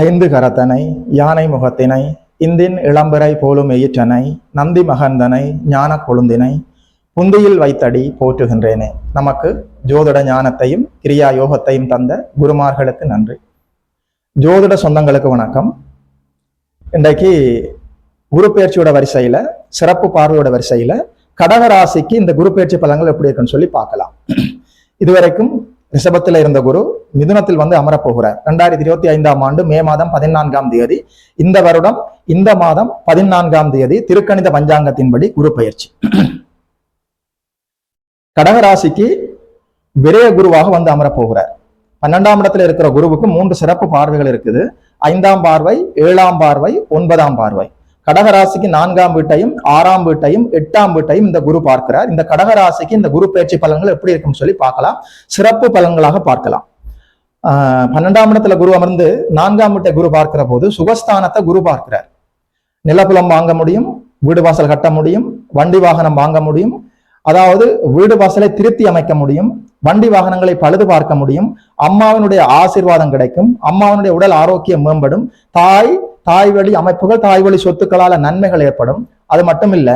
ஐந்து கரத்தனை யானை முகத்தினை இந்தின் இளம்பரை போலும் எயிற்றனை நந்தி மகந்தனை ஞான கொழுந்தினை புந்தியில் வைத்தடி போற்றுகின்றேனே. நமக்கு ஜோதிட ஞானத்தையும் கிரியா யோகத்தையும் தந்த குருமார்களுக்கு நன்றி. ஜோதிட சொந்தங்களுக்கு வணக்கம். இன்றைக்கு குரு பயிற்சியோட வரிசையில சிறப்பு பார்வையோட வரிசையில கடக ராசிக்கு இந்த குரு பயிற்சி பலங்கள் எப்படி இருக்குன்னு சொல்லி பார்க்கலாம். இதுவரைக்கும் ரிஷபத்தில் இருந்த குரு மிதுனத்தில் வந்து அமரப்போகிறார். ரெண்டாயிரத்தி இருபத்தி ஐந்தாம் ஆண்டு மே மாதம் பதினான்காம் தேதி. இந்த வருடம் இந்த மாதம் பதினான்காம் தேதி திருக்கணித பஞ்சாங்கத்தின்படி குரு பயிற்சி. கடகராசிக்கு விரய குருவாக வந்து அமரப்போகிறார். பன்னெண்டாம் இடத்துல இருக்கிற குருவுக்கு மூன்று சிறப்பு பார்வைகள் இருக்குது. ஐந்தாம் பார்வை ஏழாம் பார்வை ஒன்பதாம் பார்வை. கடகராசிக்கு நான்காம் வீட்டையும் ஆறாம் வீட்டையும் எட்டாம் வீட்டையும் இந்த குரு பார்க்கிறார். இந்த கடகராசிக்கு இந்த குரு பயிற்சி பலன்கள் எப்படி இருக்கும்னு சொல்லி பார்க்கலாம். சிறப்பு பலன்களாக பார்க்கலாம். ஆஹ் பன்னெண்டாம் இடத்துல குரு அமர்ந்து நான்காம் வீட்டை குரு பார்க்கிற போது சுகஸ்தானத்தை குரு பார்க்கிறார். நிலப்புலம் வாங்க முடியும் வீடு வாசல் கட்ட முடியும் வண்டி வாகனம் வாங்க முடியும். அதாவது வீடு வாசலை திருத்தி அமைக்க முடியும் வண்டி வாகனங்களை பழுது பார்க்க முடியும். அம்மாவினுடைய ஆசீர்வாதம் கிடைக்கும் அம்மாவினுடைய உடல் ஆரோக்கியம் மேம்படும். தாய் தாய் வழி அமைப்புகள் தாய் வழி சொத்துக்களால நன்மைகள் ஏற்படும். அது மட்டும் இல்ல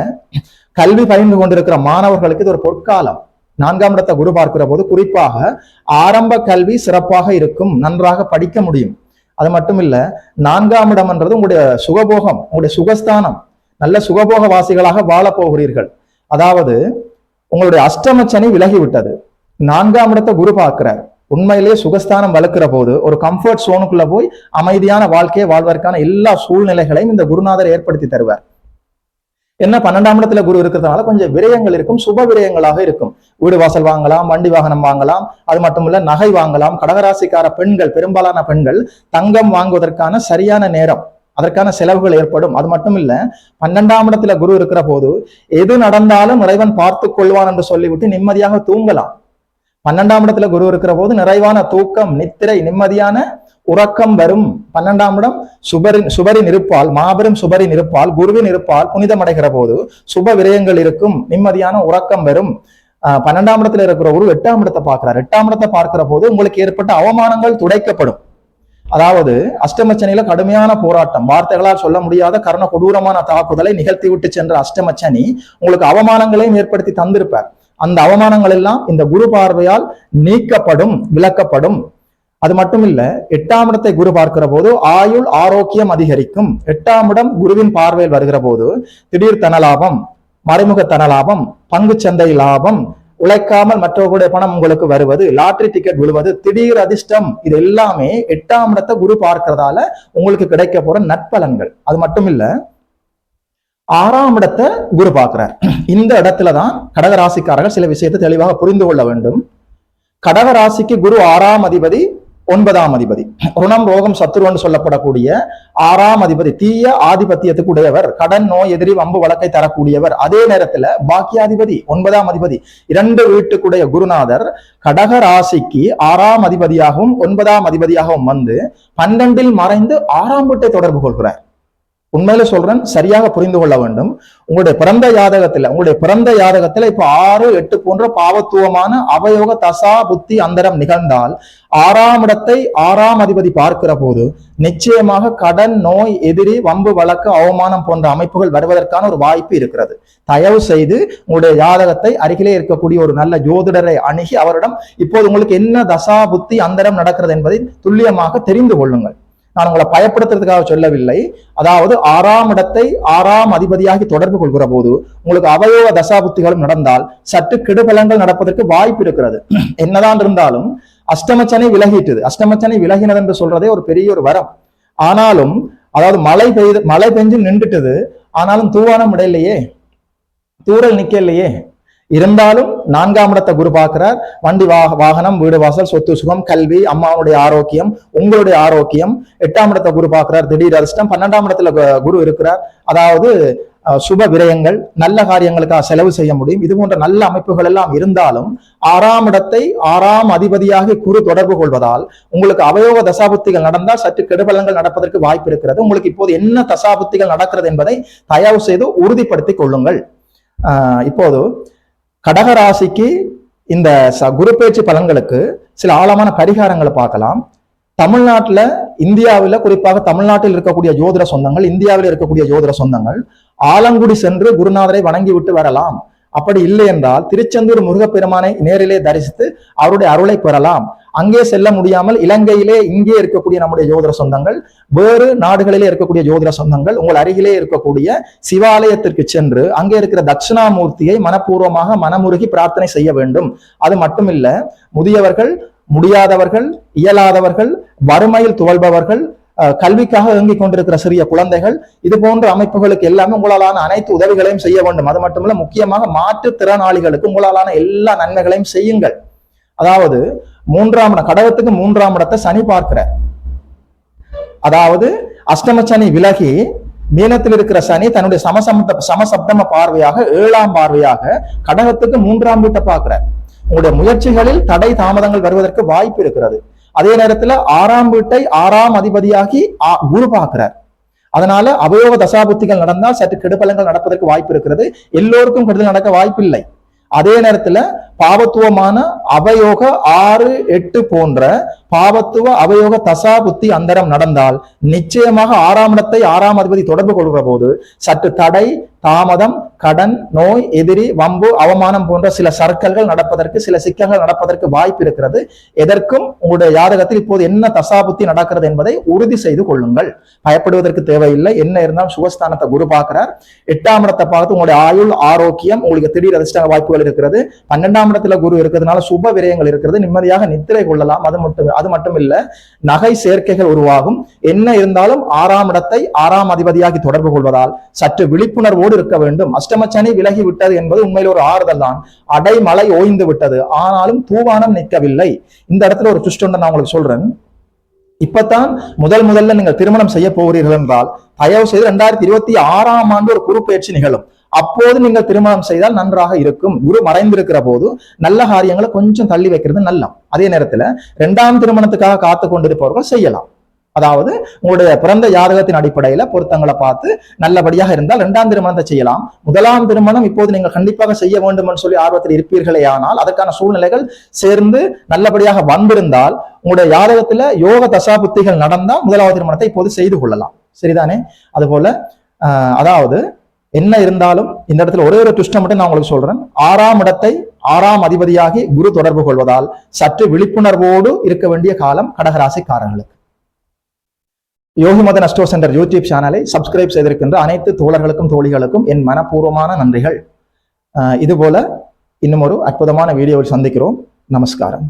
கல்வி பயின்று கொண்டிருக்கிற மாணவர்களுக்கு இது ஒரு பொற்காலம். நான்காம் இடத்தை குரு பார்க்கிற போது குறிப்பாக ஆரம்ப கல்வி சிறப்பாக இருக்கும் நன்றாக படிக்க முடியும். அது மட்டும் இல்ல நான்காம் இடம்ன்றது உங்களுடைய சுகபோகம் உங்களுடைய சுகஸ்தானம். நல்ல சுகபோக வாசிகளாக வாழப் போகிறீர்கள். அதாவது உங்களுடைய அஷ்டமச்சனை விலகி விட்டது நான்காம் இடத்தை குரு பார்க்கிறார். உண்மையிலேயே சுகஸ்தானம் வளர்க்கிற போது ஒரு கம்ஃபர்ட் சோனுக்குள்ள போய் அமைதியான வாழ்க்கையை வாழ்வதற்கான எல்லா சூழ்நிலைகளையும் இந்த குருநாதர் ஏற்படுத்தி தருவார். என்ன பன்னெண்டாம் இடத்துல குரு இருக்கிறதுனால கொஞ்சம் விரயங்கள் இருக்கும் சுப விரயங்களாக இருக்கும். வீடு வாசல் வாங்கலாம் வண்டி வாகனம் வாங்கலாம் அது மட்டும் இல்ல நகை வாங்கலாம். கடகராசிக்கார பெண்கள் பெரும்பாலான பெண்கள் தங்கம் வாங்குவதற்கான சரியான நேரம் அதற்கான செலவுகள் ஏற்படும். அது மட்டும் இல்ல பன்னெண்டாம் இடத்துல குரு இருக்கிற போது எது நடந்தாலும் இறைவன் பார்த்து கொள்வான் என்று சொல்லிவிட்டு நிம்மதியாக தூங்கலாம். பன்னெண்டாம் இடத்துல குரு இருக்கிற போது நிறைவான தூக்கம் நித்திரை நிம்மதியான உறக்கம் வரும். பன்னெண்டாம் இடம் சுபரின் சுபரின் இருப்பால் மாபெரும் சுபரின் இருப்பால் குருவின் இருப்பால் புனிதம் அடைகிற போது சுப விரயங்கள் இருக்கும் நிம்மதியான உறக்கம் வரும். ஆஹ் பன்னெண்டாம் இடத்துல இருக்கிற குரு எட்டாம் இடத்தை பார்க்கிறார். எட்டாம் இடத்தை பார்க்கிற போது உங்களுக்கு ஏற்பட்ட அவமானங்கள் துடைக்கப்படும். அதாவது அஷ்டமச்சனியில கடுமையான போராட்டம். வார்த்தைகளால் சொல்ல முடியாத கர்ண கொடூரமான தாக்குதலை நிகழ்த்தி விட்டு சென்ற அஷ்டமச்சனி உங்களுக்கு அவமானங்களையும் ஏற்படுத்தி தந்திருப்பார். அந்த அவமானங்கள் எல்லாம் இந்த குரு பார்வையால் நீக்கப்படும் விளக்கப்படும். அது மட்டும் இல்ல எட்டாம் இடத்தை குரு பார்க்கிற போது ஆயுள் ஆரோக்கியம் அதிகரிக்கும். எட்டாம் இடம் குருவின் பார்வையில் வருகிற போது திடீர் தனலாபம் மறைமுக தனலாபம் பங்கு சந்தை லாபம் உழைக்காமல் மற்றவர்களுடைய பணம் உங்களுக்கு வருவது லாட்ரி டிக்கெட் விழுவது திடீர் அதிர்ஷ்டம் இது எல்லாமே எட்டாம் இடத்தை குரு பார்க்கிறதால உங்களுக்கு கிடைக்க போற நட்பலன்கள் அது மட்டும் இல்லை ஆறாம் இடத்தை குரு பார்க்கிறார். இந்த இடத்துல தான் கடகராசிக்காரர்கள் சில விஷயத்தை தெளிவாக புரிந்து கொள்ள வேண்டும். கடகராசிக்கு குரு ஆறாம் அதிபதி ஒன்பதாம் அதிபதி. ருணம் ரோகம் சத்துருவன்னு சொல்லப்படக்கூடிய ஆறாம் அதிபதி தீய ஆதிபத்தியத்துக்கு உடையவர் கடன் நோய் எதிரி வம்பு வழக்கை தரக்கூடியவர். அதே நேரத்துல பாக்கியாதிபதி ஒன்பதாம் அதிபதி இரண்டு வீட்டுக்குடைய குருநாதர் கடக ராசிக்கு ஆறாம் அதிபதியாகவும் ஒன்பதாம் அதிபதியாகவும் வந்து பன்னெண்டில் மறைந்து ஆறாம் வீட்டை தொடர்பு கொள்கிறார். உண்மையில சொல்றேன் சரியாக புரிந்து கொள்ள வேண்டும். உங்களுடைய பிறந்த யாதகத்துல உங்களுடைய பிறந்த யாதகத்துல இப்ப ஆறு எட்டு போன்ற பாவத்துவமான அவயோக தசா புத்தி அந்தரம் நிகழ்ந்தால் ஆறாம் இடத்தை ஆறாம் அதிபதி பார்க்கிற போது நிச்சயமாக கடன் நோய் எதிரி வம்பு வழக்கு அவமானம் போன்ற அமைப்புகள் வருவதற்கான ஒரு வாய்ப்பு இருக்கிறது. தயவு செய்து உங்களுடைய ஜாதகத்தை அருகிலே இருக்கக்கூடிய ஒரு நல்ல ஜோதிடரை அணுகி அவரிடம் இப்போது உங்களுக்கு என்ன தசா புத்தி அந்தரம் நடக்கிறது என்பதை துல்லியமாக தெரிந்து கொள்ளுங்கள். நான் உங்களை பயப்படுத்துறதுக்காக சொல்லவில்லை. அதாவது ஆறாம் இடத்தை ஆறாம் அதிபதியாகி தொடர்பு கொள்கிற போது உங்களுக்கு அவயோக தசாபுத்திகளும் நடந்தால் சற்று கெடுபலங்கள் நடப்பதற்கு வாய்ப்பு இருக்கிறது. என்னதான் இருந்தாலும் அஷ்டமச்சனை விலகிட்டது. அஷ்டமச்சனை விலகினது என்று சொல்றதே ஒரு பெரிய ஒரு வரம். ஆனாலும் அதாவது மழை பெய்து மழை பெஞ்சு நின்றுட்டது. ஆனாலும் தூவானம் இடையிலையே தூரல் நிக்கலையே. இருந்தாலும் நான்காம் இடத்தை குரு பார்க்கிறார். வண்டி வாக வாகனம் வீடு வாசல் சொத்து சுகம் கல்வி அம்மாவுடைய ஆரோக்கியம் உங்களுடைய ஆரோக்கியம். எட்டாம் இடத்தை குரு பார்க்கிறார். திடீர் அதிர்ஷ்டம். பன்னெண்டாம் இடத்துல குரு இருக்கிறார். அதாவது சுப விரயங்கள் நல்ல காரியங்களுக்காக செலவு செய்ய முடியும். இது போன்ற நல்ல அமைப்புகள் எல்லாம் இருந்தாலும் ஆறாம் இடத்தை ஆறாம் அதிபதியாக குரு தொடர்பு கொள்வதால் உங்களுக்கு அவயோக தசாபுத்திகள் நடந்தால் சற்று கெடுபலங்கள் நடப்பதற்கு வாய்ப்பு இருக்கிறது. உங்களுக்கு இப்போது என்ன தசாபுத்திகள் நடக்கிறது என்பதை தயவு செய்து உறுதிப்படுத்திக் கொள்ளுங்கள். இப்போது கடகராசிக்கு இந்த ச- குரு பேச்சு பலன்களுக்கு சில ஆழமான பரிகாரங்களை பார்க்கலாம். தமிழ்நாட்டுல இந்தியாவில் குறிப்பாக தமிழ்நாட்டில் இருக்கக்கூடிய ஜோதிட சொந்தங்கள் இந்தியாவில் இருக்கக்கூடிய ஜோதிட சொந்தங்கள் ஆலங்குடி சென்று குருநாதரை வணங்கி விட்டு வரலாம். அப்படி இல்லை என்றால் திருச்செந்தூர் முருகப்பெருமானை நேரிலே தரிசித்து அவருடைய அருளை பெறலாம். அங்கே செல்ல முடியாமல் இலங்கையிலே இங்கே இருக்கக்கூடிய நம்முடைய ஜோதிட சொந்தங்கள் வேறு நாடுகளிலே இருக்கக்கூடிய ஜோதிட சொந்தங்கள் உங்கள் அருகிலே இருக்கக்கூடிய சிவாலயத்திற்கு சென்று அங்கே இருக்கிற தட்சிணாமூர்த்தியை மனப்பூர்வமாக மனமுருகி பிரார்த்தனை செய்ய வேண்டும். அது மட்டுமில்ல முதியவர்கள் முடியாதவர்கள் இயலாதவர்கள் வறுமையில் துவல்பவர்கள் அஹ், கல்விக்காக இயங்கிக் கொண்டிருக்கிற சிறிய குழந்தைகள் இது போன்ற அமைப்புகளுக்கு எல்லாமே உங்களாலான அனைத்து உதவிகளையும் செய்ய வேண்டும். அது மட்டுமல்ல முக்கியமாக மாற்றுத்திறனாளிகளுக்கு உங்களாலான எல்லா நன்மைகளையும் செய்யுங்கள். அதாவது மூன்றாம் இடம் கடகத்துக்கு மூன்றாம் இடத்தை சனி பார்க்கிறார் அதாவது அஷ்டம சனி விலகி மீனத்தில் இருக்கிற சனி தன்னுடைய சமசப்த சமசப்தம பார்வையாக ஏழாம் பார்வையாக கடகத்துக்கு மூன்றாம் வீட்டை பார்க்கிறார் உங்களுடைய முயற்சிகளில் தடை தாமதங்கள் வருவதற்கு வாய்ப்பு இருக்கிறது. அதே நேரத்துல ஆறாம் வீட்டை ஆறாம் அதிபதியாகி குரு பார்க்கிறார். அதனால அவயோக தசாபுத்திகள் நடந்தால் சற்று கெடுபலங்கள் நடப்பதற்கு வாய்ப்பு இருக்கிறது. எல்லோருக்கும் கெடுதல் நடக்க வாய்ப்பில்லை. அதே நேரத்துல பாவத்துவமான அவயோக ஆறு எட்டு போன்ற பாவத்துவ அவயோக தசா புத்தி அந்தரம் நடந்தால் நிச்சயமாக ஆறாம் இடத்தை ஆறாம் அதிபதி தொடர்பு கொள்கிற போது சற்று தடை தாமதம் கடன் நோய் எதிரி வம்பு அவமானம் போன்ற சில சர்க்கல்கள் நடப்பதற்கு சில சிக்கல்கள் நடப்பதற்கு வாய்ப்பு இருக்கிறது. எதற்கும் உங்களுடைய ஜாதகத்தில் இப்போது என்ன தசாபுத்தி நடக்கிறது என்பதை உறுதி செய்து கொள்ளுங்கள். பயப்படுவதற்கு தேவையில்லை. என்ன இருந்தாலும் சுகஸ்தானத்தை குரு பார்க்கிறார். எட்டாம் இடத்தை பார்த்து உங்களுடைய ஆயுள் ஆரோக்கியம் உங்களுக்கு திடீர் அதிர்ஷ்ட வாய்ப்புகள் இருக்கிறது. பன்னெண்டாம் இடத்துல குரு இருக்கிறதுனால சுப விரயங்கள் இருக்கிறது. நிம்மதியாக நித்திரை கொள்ளலாம். அது மட்டும் அது மட்டும் இல்ல நகை சேர்க்கைகள் உருவாகும். என்ன இருந்தாலும் ஆறாம் இடத்தை ஆறாம் அதிபதியாகி தொடர்பு கொள்வதால் சற்று விழிப்புணர்வோடு இருக்க வேண்டும். அஷ்டமச்சனி விலகி விட்டது என்பது உண்மையில் ஒரு ஆறுதல் தான். அடைமலை ஓய்ந்து விட்டது. ஆனாலும் தூவானம் நிற்கவில்லை. இந்த இடத்துல ஒரு ட்விஸ்ட் ஒன்று நான் உங்களுக்கு சொல்றேன். இப்பத்தான் முதல் முதல்ல நீங்கள் திருமணம் செய்ய போகிறீர்கள் என்றால் தயவு செய்து ரெண்டாயிரத்தி இருபத்தி ஆறாம் ஆண்டு ஒரு குறுப்பெயர்ச்சி நிகழும். அப்போது நீங்கள் திருமணம் செய்தால் நன்றாக இருக்கும். குரு மறைந்திருக்கிற போது நல்ல காரியங்களை கொஞ்சம் தள்ளி வைக்கிறது நல்லம். அதே நேரத்துல இரண்டாம் திருமணத்துக்காக காத்து கொண்டிருப்பவர்கள் செய்யலாம். அதாவது உங்களுடைய பிறந்த ஜாதகத்தின் அடிப்படையில பொருத்தங்களை பார்த்து நல்லபடியாக இருந்தால் இரண்டாம் திருமணத்தை செய்யலாம். முதலாம் திருமணம் இப்போது நீங்கள் கண்டிப்பாக செய்ய வேண்டும் என்று சொல்லி ஆர்வத்தில் இருப்பீர்களே ஆனால் அதற்கான சூழ்நிலைகள் சேர்ந்து நல்லபடியாக வந்திருந்தால் உங்களுடைய ஜாதகத்துல யோக தசா புத்திகள் முதலாவது திருமணத்தை இப்போது செய்து கொள்ளலாம். சரிதானே? அதுபோல அதாவது என்ன இருந்தாலும் இந்த இடத்துல ஒரே ஒரு துஷ்டம் மட்டும் நான் உங்களுக்கு சொல்றேன். ஆறாம் இடத்தை ஆறாம் அதிபதியாகி குரு தொடர்பு கொள்வதால் சற்று விழிப்புணர்வோடு இருக்க வேண்டிய காலம் கடகராசிக்காரர்களுக்கு. Yogi Matha astro centre YouTube சேனலை சப்ஸ்கிரைப் செய்திருக்கின்ற அனைத்து தோழர்களுக்கும் தோழிகளுக்கும் என் மனப்பூர்வமான நன்றிகள். ஆஹ் இதுபோல இன்னும் ஒரு அற்புதமான வீடியோவில் சந்திக்கிறோம். நமஸ்காரம்.